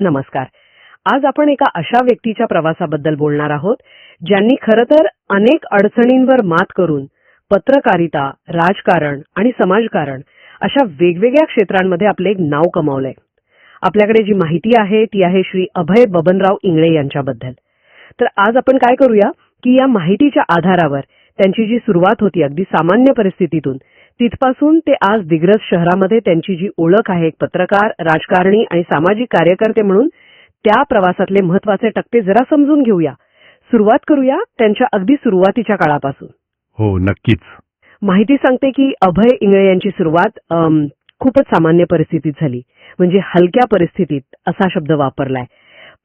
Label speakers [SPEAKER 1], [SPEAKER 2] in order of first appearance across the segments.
[SPEAKER 1] नमस्कार. आज आपण एका अशा व्यक्तीच्या प्रवासाबद्दल बोलणार आहोत ज्यांनी खरं तर अनेक अडचणींवर मात करून पत्रकारिता राजकारण आणि समाजकारण अशा वेगवेगळ्या क्षेत्रांमध्ये आपले एक नाव कमावलंय. आपल्याकडे जी माहिती आहे ती आहे श्री अभय बबनराव इंगळे यांच्याबद्दल. तर आज आपण काय करूया की या माहितीच्या आधारावर त्यांची जी सुरुवात होती अगदी सामान्य परिस्थितीतून तिथपासून ते आज दिग्रस शहरामध्ये त्यांची जी ओळख आहे एक पत्रकार राजकारणी आणि सामाजिक कार्यकर्ते म्हणून त्या प्रवासातले महत्त्वाचे टप्पे जरा समजून घेऊया. सुरुवात करूया त्यांच्या अगदी सुरुवातीच्या काळापासून.
[SPEAKER 2] हो नक्कीच.
[SPEAKER 1] माहिती सांगते की अभय इंगळे यांची सुरुवात खूपच सामान्य परिस्थितीत झाली. म्हणजे हलक्या परिस्थितीत असा शब्द वापरलाय.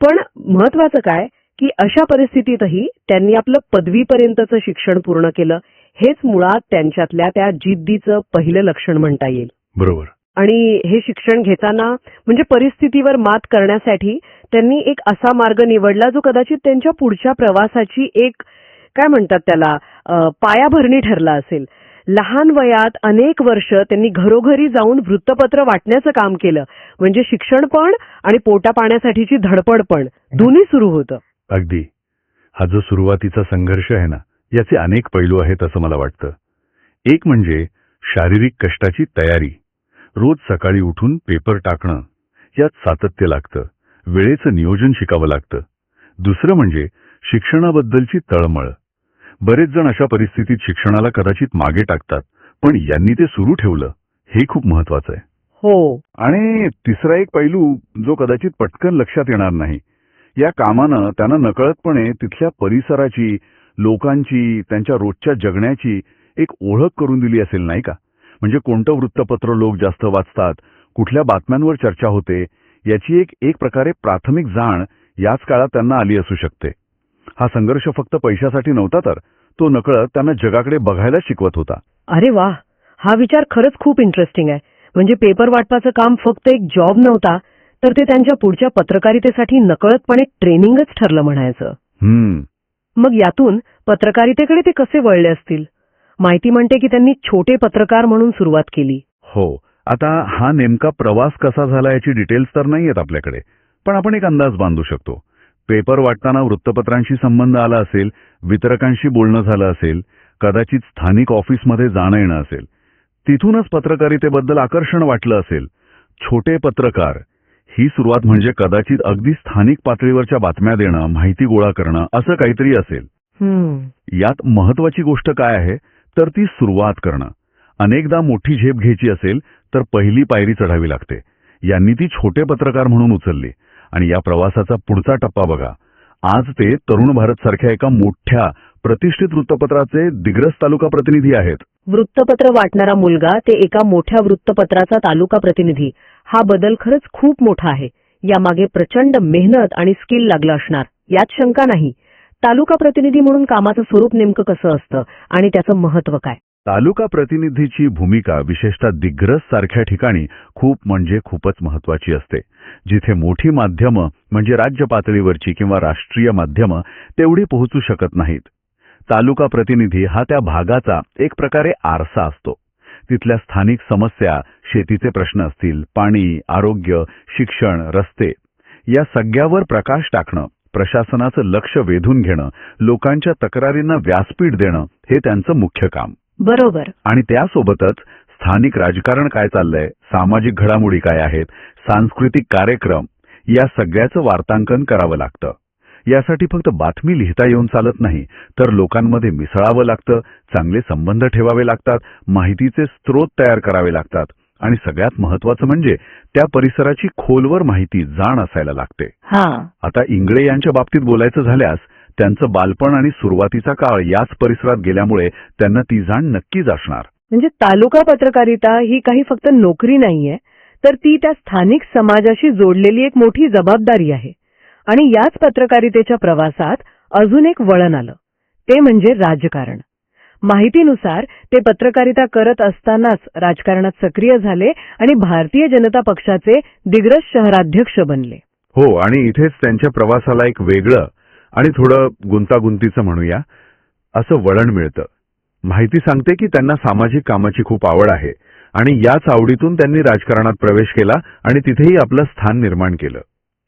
[SPEAKER 1] पण महत्वाचं काय की अशा परिस्थितीतही त्यांनी आपलं पदवीपर्यंतचं शिक्षण पूर्ण केलं. हेच मुळात त्यांच्यातल्या त्या जिद्दीचं पहिलं लक्षण म्हणता येईल.
[SPEAKER 2] बरोबर.
[SPEAKER 1] आणि हे शिक्षण घेताना म्हणजे परिस्थितीवर मात करण्यासाठी त्यांनी एक असा मार्ग निवडला जो कदाचित त्यांच्या पुढच्या प्रवासाची एक काय म्हणतात त्याला पायाभरणी ठरला असेल. लहान वयात अनेक वर्ष त्यांनी घरोघरी जाऊन वृत्तपत्र वाटण्याचं काम केलं. म्हणजे शिक्षण पण आणि पोटा पाण्यासाठीची धडपड पण. दोन्ही सुरू होतं.
[SPEAKER 2] अगदी. हा जो सुरुवातीचा संघर्ष आहे ना याचे अनेक पैलू आहेत असं मला वाटतं. एक म्हणजे शारीरिक कष्टाची तयारी. रोज सकाळी उठून पेपर टाकणं यात सातत्य लागतं वेळेचं नियोजन शिकावं लागतं. दुसरं म्हणजे शिक्षणाबद्दलची तळमळ. बरेच जण अशा परिस्थितीत शिक्षणाला कदाचित मागे टाकतात पण यांनी ते सुरू ठेवलं हे खूप महत्वाचं आहे.
[SPEAKER 1] हो.
[SPEAKER 2] आणि तिसरा एक पैलू जो कदाचित पटकन लक्षात येणार नाही. या कामानं त्यांना नकळतपणे तिथल्या परिसराची लोकांची त्यांच्या रोजच्या जगण्याची एक ओळख करून दिली असेल नाही का? म्हणजे कोणतं वृत्तपत्र लोक जास्त वाचतात कुठल्या बातम्यांवर चर्चा होते याची एक एक प्रकारे प्राथमिक जाण याच काळात त्यांना आली असू शकते. हा संघर्ष फक्त पैशासाठी नव्हता तर तो नकळत त्यांना जगाकडे बघायला शिकवत होता.
[SPEAKER 1] अरे वा! हा विचार खरंच खूप इंटरेस्टिंग आहे. म्हणजे पेपर वाटपाचं काम फक्त एक जॉब नव्हता तर ते त्यांच्या पुढच्या पत्रकारितेसाठी नकळतपणे ट्रेनिंगच ठरलं म्हणायचं.
[SPEAKER 2] हम्म.
[SPEAKER 1] मग यातून पत्रकारितेकडे ते कसे वळले असतील? माहिती म्हणते की त्यांनी छोटे पत्रकार म्हणून सुरुवात केली.
[SPEAKER 2] हो आता हा नेमका प्रवास कसा झाला याची डिटेल्स तर नाही आहेत आपल्याकडे पण आपण एक अंदाज बांधू शकतो. पेपर वाटताना वृत्तपत्रांशी संबंध आला असेल वितरकांशी बोलणं झालं असेल कदाचित स्थानिक ऑफिसमध्ये जाणं येणं असेल. तिथूनच पत्रकारितेबद्दल आकर्षण वाटलं असेल. छोटे पत्रकार ही सुरुवात म्हणजे कदाचित अगदी स्थानिक पातळीवरच्या बातम्या देणं माहिती गोळा करणं असं काहीतरी असेल. यात महत्वाची गोष्ट काय आहे तर ती सुरुवात करणं. अनेकदा मोठी झेप घ्यायची असेल तर पहिली पायरी चढावी लागते. यांनी ती छोटे पत्रकार म्हणून उचलली. आणि या प्रवासाचा पुढचा टप्पा बघा. आज ते तरुण भारत सारख्या एका मोठ्या प्रतिष्ठित वृत्तपत्राचे दिग्रस तालुका प्रतिनिधी आहेत.
[SPEAKER 1] वृत्तपत्र वाटणारा मुलगा ते एका मोठ्या वृत्तपत्राचा तालुका प्रतिनिधी. हा बदल खरंच खूप मोठा आहे. यामागे प्रचंड मेहनत आणि स्किल लागलं असणार. यात शंका नाही. तालुका प्रतिनिधी म्हणून कामाचं स्वरूप नेमकं कसं असतं आणि त्याचं महत्त्व काय?
[SPEAKER 2] तालुका प्रतिनिधीची भूमिका विशेषतः दिग्रस सारख्या ठिकाणी खूप म्हणजे खूपच महत्वाची असते. जिथे मोठी माध्यमं म्हणजे राज्य पातळीवरची किंवा राष्ट्रीय माध्यमं तेवढी पोहोचू शकत नाहीत. तालुका प्रतिनिधी हा त्या भागाचा एक प्रकारे आरसा असतो. तिथल्या स्थानिक समस्या शेतीचे प्रश्न असतील पाणी आरोग्य शिक्षण रस्ते या सगळ्यावर प्रकाश टाकणं प्रशासनाचं लक्ष वेधून घेणं लोकांच्या तक्रारींना व्यासपीठ देणं हे त्यांचं मुख्य काम.
[SPEAKER 1] बरोबर.
[SPEAKER 2] आणि त्यासोबतच स्थानिक राजकारण काय चाललंय सामाजिक घडामोडी काय आहेत सांस्कृतिक कार्यक्रम या सगळ्याचं वार्तांकन करावं लागतं. यासाठी फक्त बातमी लिहिता येऊन चालत नाही तर लोकांमध्ये मिसळावं लागतं चांगले संबंध ठेवावे लागतात माहितीचे स्रोत तयार करावे लागतात. आणि सगळ्यात महत्वाचं म्हणजे त्या परिसराची खोलवर माहिती जाण असायला लागते.
[SPEAKER 1] हा.
[SPEAKER 2] आता इंगळे यांच्या बाबतीत बोलायचं झाल्यास त्यांचं बालपण आणि सुरुवातीचा काळ याच परिसरात गेल्यामुळे त्यांना ती जाण नक्कीच असणार.
[SPEAKER 1] म्हणजे तालुका पत्रकारिता ही काही फक्त नोकरी नाहीये तर ती त्या स्थानिक समाजाशी जोडलेली एक मोठी जबाबदारी आहे. आणि याच पत्रकारितेच्या प्रवासात अजून एक वळण आलं. ते म्हणजे राजकारण. माहितीनुसार ते पत्रकारिता करत असतानाच राजकारणात सक्रिय झाले आणि भारतीय जनता पक्षाचे दिग्रस शहराध्यक्ष बनले.
[SPEAKER 2] हो आणि इथेच त्यांच्या प्रवासाला एक वेगळं आणि थोडं गुंतागुंतीचं म्हणूया असं वळण मिळतं. माहिती सांगते की त्यांना सामाजिक कामाची खूप आवड आहे आणि याच आवडीतून त्यांनी राजकारणात प्रवेश केला आणि तिथेही आपलं स्थान निर्माण केलं.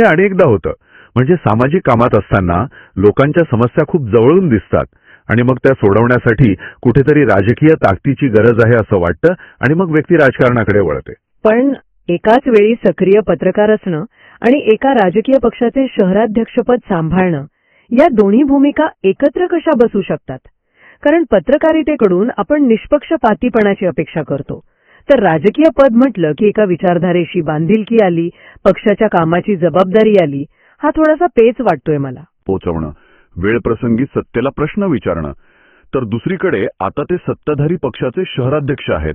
[SPEAKER 2] हे अनेकदा होतं. म्हणजे सामाजिक कामात असताना लोकांच्या समस्या खूप जवळून दिसतात. आणि मग त्या सोडवण्यासाठी कुठेतरी राजकीय ताकदीची गरज आहे असं वाटतं आणि मग व्यक्ती राजकारणाकडे वळते.
[SPEAKER 1] पण एकाच वेळी सक्रिय पत्रकार असणं आणि एका राजकीय पक्षाचे शहराध्यक्षपद सांभाळणं या दोन्ही भूमिका एकत्र कशा बसू शकतात? कारण पत्रकारितेकडून आपण निष्पक्षपातीपणाची अपेक्षा करतो. तर राजकीय पद म्हटलं की एका विचारधारेशी बांधिलकी आली पक्षाच्या कामाची जबाबदारी आली हा थोडासा पेच वाटतोय मला.
[SPEAKER 2] पोचवणं वेळ प्रसंगी सत्तेला प्रश्न विचारणं. तर दुसरीकडे आता ते सत्ताधारी पक्षाचे शहराध्यक्ष आहेत.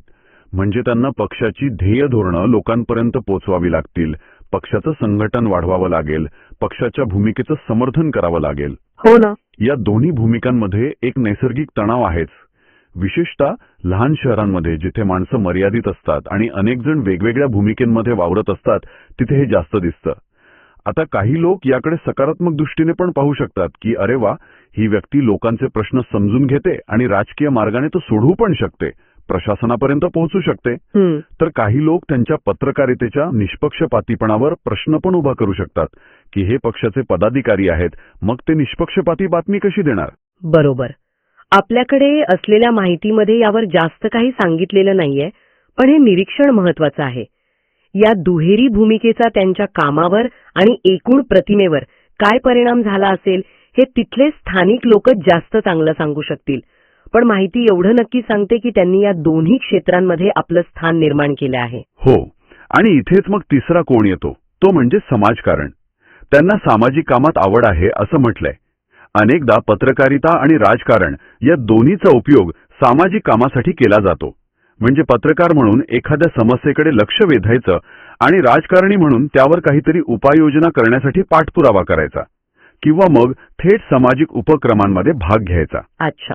[SPEAKER 2] म्हणजे त्यांना पक्षाची ध्येय धोरणं लोकांपर्यंत पोचवावी लागतील. पक्षाचं संघटन वाढवावं लागेल. पक्षाच्या भूमिकेचं समर्थन करावं लागेल.
[SPEAKER 1] हो ना.
[SPEAKER 2] या दोन्ही भूमिकांमध्ये एक नैसर्गिक तणाव आहेच. विशेषतः लहान शहरांमध्ये जिथे माणसं मर्यादित असतात आणि अनेक जण वेगवेगळ्या भूमिकेमध्ये वावरत असतात तिथे हे जास्त दिसतं. आता काही लोक याकडे सकारात्मक दृष्टीने पण पाहू शकतात की अरे वा ही व्यक्ती लोकांचे प्रश्न समजून घेते आणि राजकीय मार्गाने तो सोडवू पण शकते प्रशासनापर्यंत पोहोचू शकते. तर काही लोक त्यांच्या पत्रकारितेच्या निष्पक्षपातीपणावर प्रश्न पण उभा करू शकतात की हे पक्षाचे पदाधिकारी आहेत मग ते निष्पक्षपाती बातमी कशी देणार?
[SPEAKER 1] बरोबर. आपल्याकडे असलेल्या माहितीमध्ये यावर जास्त काही सांगितलेलं नाहीये पण हे निरीक्षण महत्वाचं आहे. या दुहेरी भूमिकेचा त्यांच्या कामावर आणि एकूण प्रतिमेवर काय परिणाम झाला असेल हे तिथले स्थानिक लोक जास्त चांगलं सांगू शकतील. पण माहिती एवढं नक्की सांगते की त्यांनी या दोन्ही क्षेत्रांमध्ये आपलं स्थान निर्माण केलं आहे.
[SPEAKER 2] हो आणि इथेच मग तिसरा कोण येतो? तो म्हणजे समाजकारण. त्यांना सामाजिक कामात आवड आहे असं म्हटलंय. अनेकदा पत्रकारिता आणि राजकारण या दोन्हीचा उपयोग सामाजिक कामासाठी केला जातो. म्हणजे पत्रकार म्हणून एखाद्या समस्येकडे लक्ष वेधायचं आणि राजकारणी म्हणून त्यावर काहीतरी उपाययोजना करण्यासाठी पाठपुरावा करायचा किंवा मग थेट सामाजिक उपक्रमांमध्ये भाग घ्यायचा.
[SPEAKER 1] अच्छा.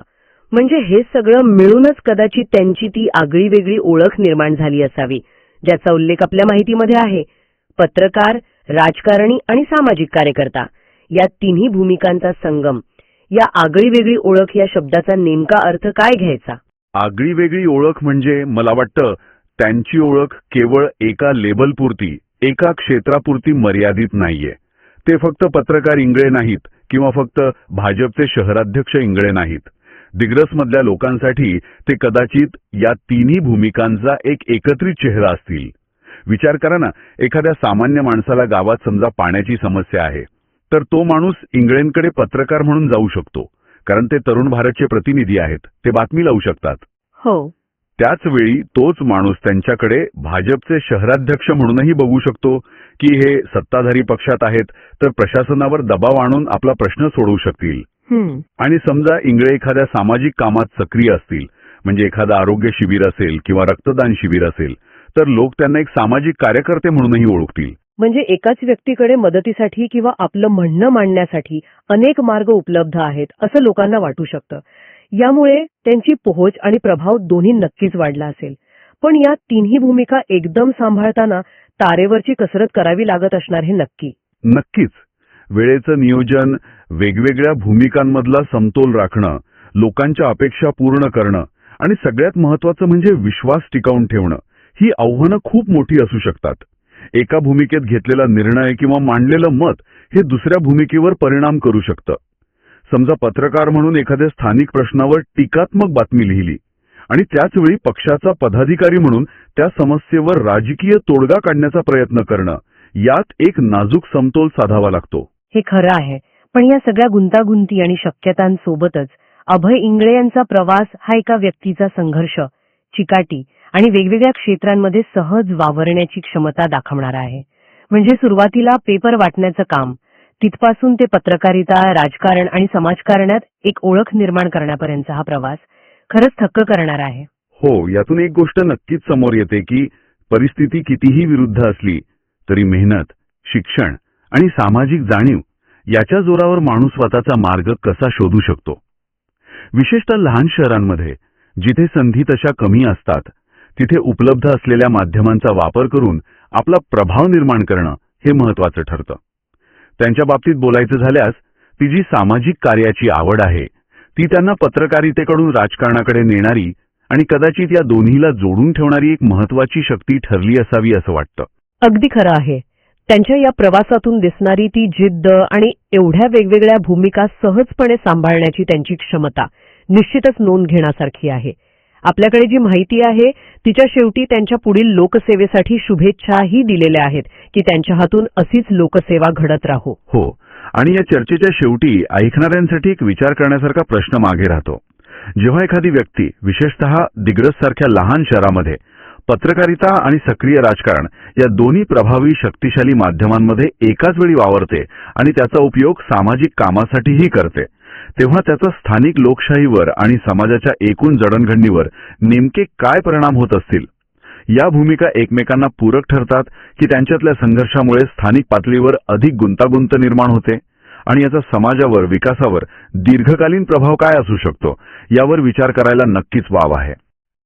[SPEAKER 1] म्हणजे हे सगळं मिळूनच कदाचित त्यांची ती आगळी वेगळी ओळख निर्माण झाली असावी ज्याचा उल्लेख आपल्या माहितीमध्ये आहे. पत्रकार राजकारणी आणि सामाजिक कार्यकर्ता या तिन्ही भूमिकांचा संगम या आगळी वेगळी ओळख या शब्दाचा नेमका अर्थ काय घ्यायचा?
[SPEAKER 2] आगळी वेगळी ओळख म्हणजे मला वाटतं त्यांची ओळख केवळ एका लेबलपुरती एका क्षेत्रापुरती मर्यादित नाहीये. ते फक्त पत्रकार इंगळे नाहीत किंवा फक्त भाजपचे शहराध्यक्ष इंगळे नाहीत. दिग्रसमधल्या लोकांसाठी ते कदाचित या तिन्ही भूमिकांचा एक एकत्रित चेहरा असतील. विचार करा ना एखाद्या सामान्य माणसाला गावात समजा पाण्याची समस्या आहे तर तो माणूस इंगळेंकडे पत्रकार म्हणून जाऊ शकतो. कारण ते तरुण भारतचे प्रतिनिधी आहेत. ते बातमी लावू शकतात.
[SPEAKER 1] हो.
[SPEAKER 2] त्याच वेळी तोच माणूस त्यांच्याकडे भाजपचे शहराध्यक्ष म्हणूनही बघू शकतो की हे सत्ताधारी पक्षात आहेत तर प्रशासनावर दबाव आणून आपला प्रश्न सोडवू शकतील. आणि समजा इंगळे एखाद्या सामाजिक कामात सक्रिय असतील म्हणजे एखादं आरोग्य शिबिर असेल किंवा रक्तदान शिबिर असेल तर लोक त्यांना एक सामाजिक कार्यकर्ते म्हणूनही ओळखतील.
[SPEAKER 1] म्हणजे एकाच व्यक्तीकडे मदतीसाठी किंवा आपलं म्हणणं मांडण्यासाठी अनेक मार्ग उपलब्ध आहेत असं लोकांना वाटू शकतं. यामुळे त्यांची पोहोच आणि प्रभाव दोन्ही नक्कीच वाढला असेल. पण या तिन्ही भूमिका एकदम सांभाळताना तारेवरची कसरत करावी लागत असणार हे नक्की.
[SPEAKER 2] नक्कीच. वेळेचं नियोजन वेगवेगळ्या भूमिकांमधला समतोल राखणं लोकांच्या अपेक्षा पूर्ण करणं आणि सगळ्यात महत्वाचं म्हणजे विश्वास टिकावून ठेवणं ही आव्हानं खूप मोठी असू शकतात. एका भूमिकेत घेतलेला निर्णय किंवा मांडलेलं मत हे दुसऱ्या भूमिकेवर परिणाम करू शकतं. समजा पत्रकार म्हणून एखाद्या स्थानिक प्रश्नावर टीकात्मक बातमी लिहिली आणि त्याचवेळी पक्षाचा पदाधिकारी म्हणून त्या समस्येवर राजकीय तोडगा काढण्याचा प्रयत्न करणं यात एक नाजूक समतोल साधावा लागतो.
[SPEAKER 1] हे खरं आहे पण या सगळ्या गुंतागुंती आणि शक्यतांसोबतच अभय इंगळे यांचा प्रवास हा एका व्यक्तीचा संघर्ष चिकाटी आणि वेगवेगळ्या क्षेत्रांमध्ये सहज वावरण्याची क्षमता दाखवणारा आहे. म्हणजे सुरुवातीला पेपर वाटण्याचं काम तिथपासून ते पत्रकारिता राजकारण आणि समाजकारणात एक ओळख निर्माण करण्यापर्यंतचा हा प्रवास खरंच थक्क करणारा आहे.
[SPEAKER 2] हो यातून एक गोष्ट नक्कीच समोर येते की परिस्थिती कितीही विरुद्ध असली तरी मेहनत शिक्षण आणि सामाजिक जाणीव याच्या जोरावर माणूस स्वतःचा मार्ग कसा शोधू शकतो? विशेषतः लहान शहरांमध्ये जिथे संधी तशा कमी असतात तिथे उपलब्ध असलेल्या माध्यमांचा वापर करून आपला प्रभाव निर्माण करणं हे महत्वाचं ठरतं. त्यांच्या बाबतीत बोलायचं झाल्यास ती जी सामाजिक कार्याची आवड आहे ती त्यांना पत्रकारितेकडून राजकारणाकडे नेणारी आणि कदाचित या दोन्हीला जोडून ठेवणारी एक महत्वाची शक्ती ठरली असावी असं वाटतं.
[SPEAKER 1] अगदी खरं आहे. त्यांच्या या प्रवासातून दिसणारी ती जिद्द आणि एवढ्या वेगवेगळ्या भूमिका सहजपणे सांभाळण्याची त्यांची क्षमता निश्चितच नोंद घेण्यासारखी आहे. आपल्याकडे जी माहिती आहे तिच्या शेवटी त्यांच्या पुढील लोकसेवेसाठी शुभेच्छाही दिलेल्या आहेत की त्यांच्या हातून अशीच लोकसेवा घडत राहो.
[SPEAKER 2] हो आणि या चर्चेच्या शेवटी ऐकणाऱ्यांसाठी एक विचार करण्यासारखा प्रश्न मागे राहतो. जेव्हा एखादी व्यक्ती विशेषतः दिग्रस सारख्या लहान शहरामध्ये पत्रकारिता आणि सक्रिय राजकारण या दोन्ही प्रभावी शक्तिशाली माध्यमांमध्ये एकाच वेळी वावरते आणि त्याचा उपयोग सामाजिक कामासाठीही करते तेव्हा त्याचा स्थानिक लोकशाहीवर आणि समाजाच्या एकूण जडणघडणीवर नेमके काय परिणाम होत असतील? या भूमिका एकमेकांना पूरक ठरतात की त्यांच्यातल्या संघर्षामुळे स्थानिक पातळीवर अधिक गुंतागुंत निर्माण होते? आणि याचा समाजावर विकासावर दीर्घकालीन प्रभाव काय असू शकतो? यावर विचार करायला नक्कीच वाव आहे.